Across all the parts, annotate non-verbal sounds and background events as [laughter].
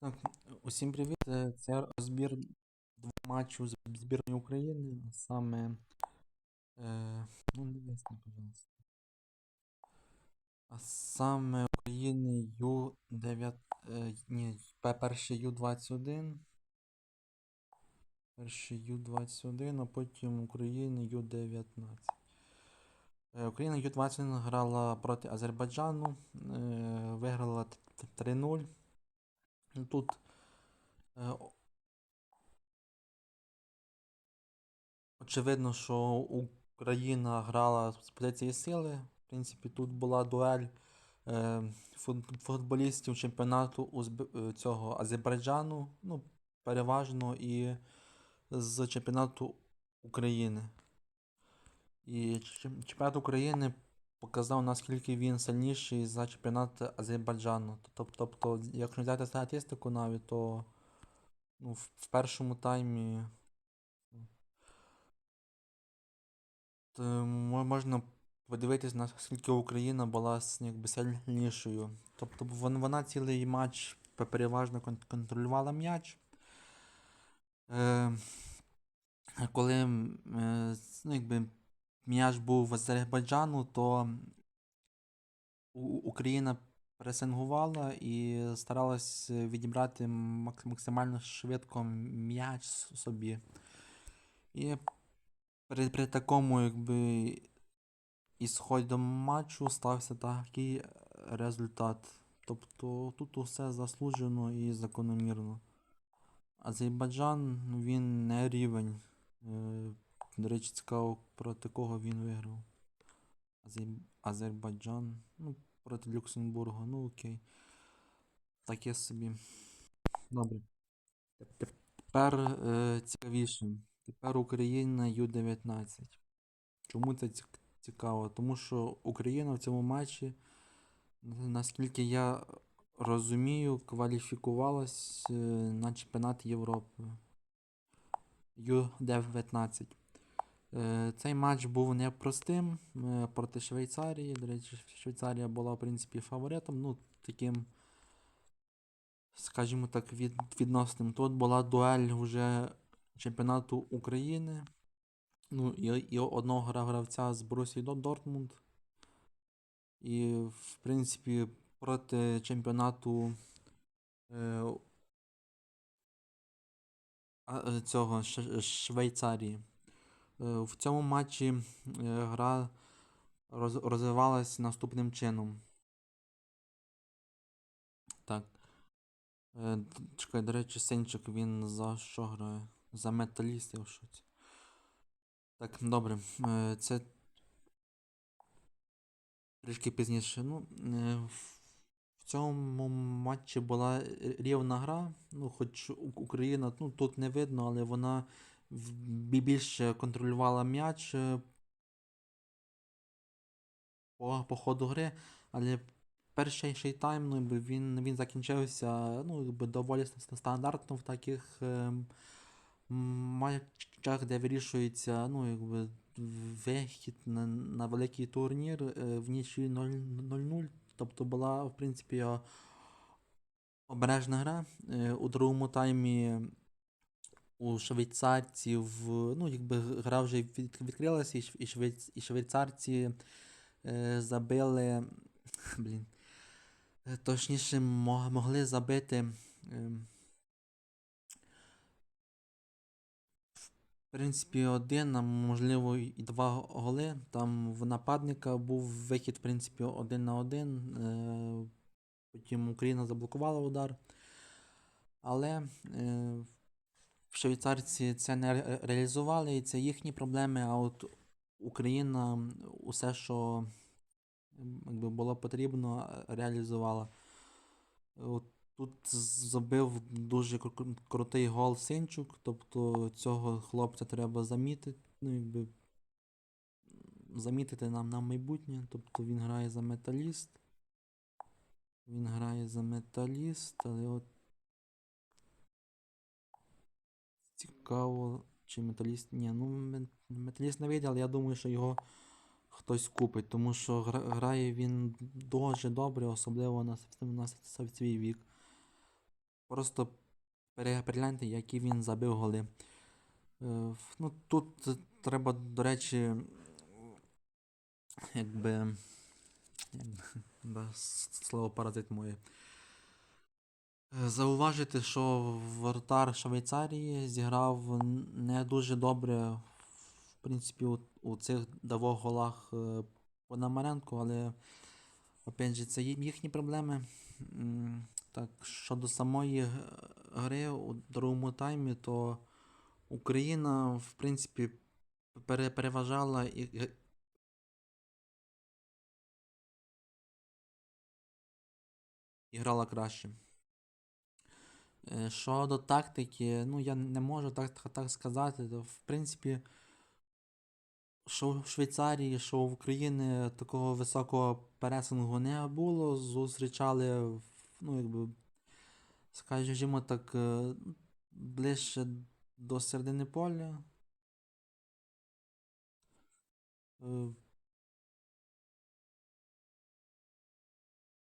Так, усім привіт. Це, це розбір двох матчів з збірної України. а Саме. Е, ну, не висни, пожалуйста. А саме України Ю9. Е, ні, перший Ю21. Перший Ю21, а потім України Ю19. Е, Україна Ю21 грала проти Азербайджану. Е, виграла т- т- 3-0. Ну, Тут е, Очевидно, що Україна грала з позиції сили. В принципі, тут була дуель е, футболістів чемпіонату Узбе- е, цього Азербайджану, ну, переважно і з чемпіонату України. І чемпіонат України показав, наскільки він сильніший за чемпіонат Азербайджану. Тобто, якщо взяти статистику навіть, то ну, в першому таймі. Мо- можна подивитись, наскільки Україна була якби сильнішою. Тобто вона цілий матч пе- переважно контролювала м'яч. Е, коли е, ну, якби, м'яч був в Азербайджану, то Україна пресингувала і старалась відібрати максимально швидко м'яч собі. І при, при такому, якби, ісході матчу стався такий результат. Тобто тут усе заслужено і закономірно. Азербайджан, він не рівень. До речі, цікаво, проти кого він виграв. Азербайджан. Ну, проти Люксембурга. Ну окей. Таке собі. Добре. Тепер е, цікавіше. Тепер Україна Ю-19. Чому це цікаво? Тому що Україна в цьому матчі, наскільки я розумію, кваліфікувалась е, на чемпіонат Європи. Ю-19. Е, Цей матч був непростим е, проти Швейцарії. До речі, Швейцарія була, в принципі, фаворитом. Ну, таким, скажімо так, від, відносним. Тут була дуель вже чемпіонату України. Ну, і, і одного гра- гравця з Борусії Дор- Дортмунд. І, в принципі, проти чемпіонату е, е, цього Швейцарії. Е, В цьому матчі е, гра роз- розвивалась наступним чином. Так. Е, Чекай, до речі, Сенчик він за що грає? За металіст, я в шоці. Так, добре. Це трішки пізніше. Ну, в цьому матчі була рівна гра. Ну, хоч Україна ну, тут не видно, але вона більше контролювала м'яч е, по, по ходу гри, але перший тайм, ну, він, він закінчився ну, доволі ст- стандартно в таких ем, матчах, де вирішується ну, якби, вихід на, на великий турнір е, в нічі 0-0. Тобто була, в принципі, обережна гра. Е, У другому таймі у швейцарців, ну, якби гра вже відкрилася, і, швейц, і швейцарці е, забили. [laughs] Блін. Е, Точніше, могли забити. ем, В принципі, один, а можливо, і два голи. Там в нападника був вихід, в принципі, один на один. Е, Потім Україна заблокувала удар. Але е, швейцарці це не реалізували, і це їхні проблеми. А от Україна усе, що якби було потрібно, е, реалізувала. От тут забив дуже кру- кру- крутий гол Синчук, тобто цього хлопця треба замітити, ну, якби, замітити нам на майбутнє. Тобто він грає за металіст. Він грає за металіст, але от цікаво, чи металіст. Ні, ну металіст не вийде, але я думаю, що його хтось купить, тому що грає він дуже добре, особливо на, на свій вік. Просто перегляньте, які він забив голи. Е, Ну, тут треба, до речі, якби. як [laughs] да, слово паразит моє. Е, Зауважити, що воротар Швейцарії зіграв не дуже добре, в принципі, у, у цих двох голах е, Пономаренко, але опять же, це їхні проблеми. Так, щодо самої гри у другому таймі, то Україна, в принципі, пере- переважала і, і- грала краще. Е, Щодо тактики, ну я не можу так, так, сказати. В принципі, що в Швейцарії, що в Україні такого високого пересингу не було. Зустрічали, ну, якби, скажімо так, е, ближче до середини поля. Е,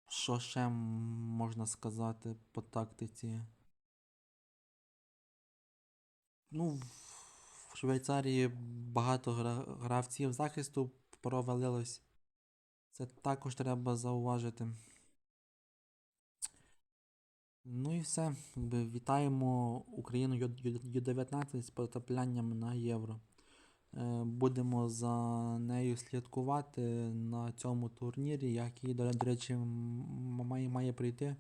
Що ще можна сказати по тактиці? Ну, в Швейцарії багато гравців захисту провалилось. Це також треба зауважити. Ну і все. Вітаємо Україну Ю-19 з потраплянням на Євро. Е, Будемо за нею слідкувати на цьому турнірі, який, до речі, має, має прийти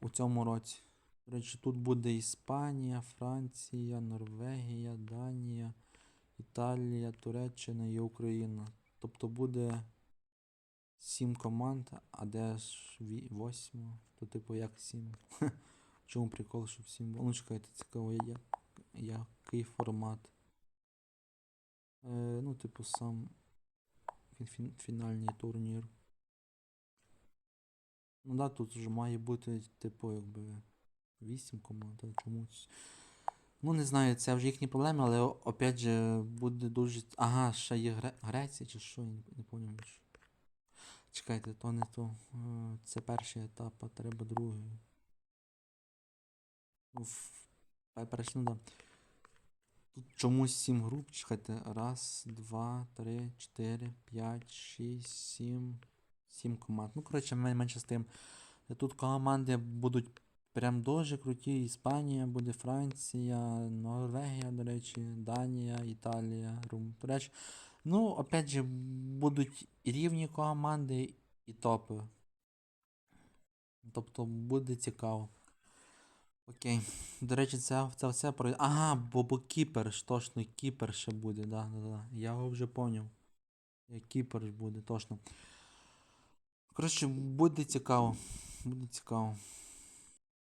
у цьому році. До речі, тут буде Іспанія, Франція, Норвегія, Данія, Італія, Туреччина і Україна. Тобто буде сім команд, а де ж восьма? То типу як сім? [laughs] Чому прикол, щоб сім було? Ну чекайте, цікаво, я- який формат. Е, ну, типу, сам фін- фінальний турнір. Ну да, тут вже має бути, типу, якби 8 команд, а чомусь. Ну, не знаю, це вже їхні проблеми, але опять же буде дуже. Ага, ще є Гре... Греція чи що, я не, не пам'ятаю. Чекайте, то не то. Е, Це перший етап, а треба другий. Перший, ну да. Тут чомусь 7 груп. Чекайте. Раз, два, три, чотири, п'ять, шість, сім. Сім команд. Ну, коротше, мен- менше з тим. Тут команди будуть прям дуже круті. Іспанія буде, Франція, Норвегія, до речі, Данія, Італія, Рум. Ну, опять же, будуть рівні команди, і топи. Тобто буде цікаво. Окей. До речі, це, це все про. Ага, бо, бо Кіпер точно, Кіпер ще буде, да, да, да. Я його вже поняв. Е, Кіпер буде, точно. Коротше, буде цікаво. Буде цікаво.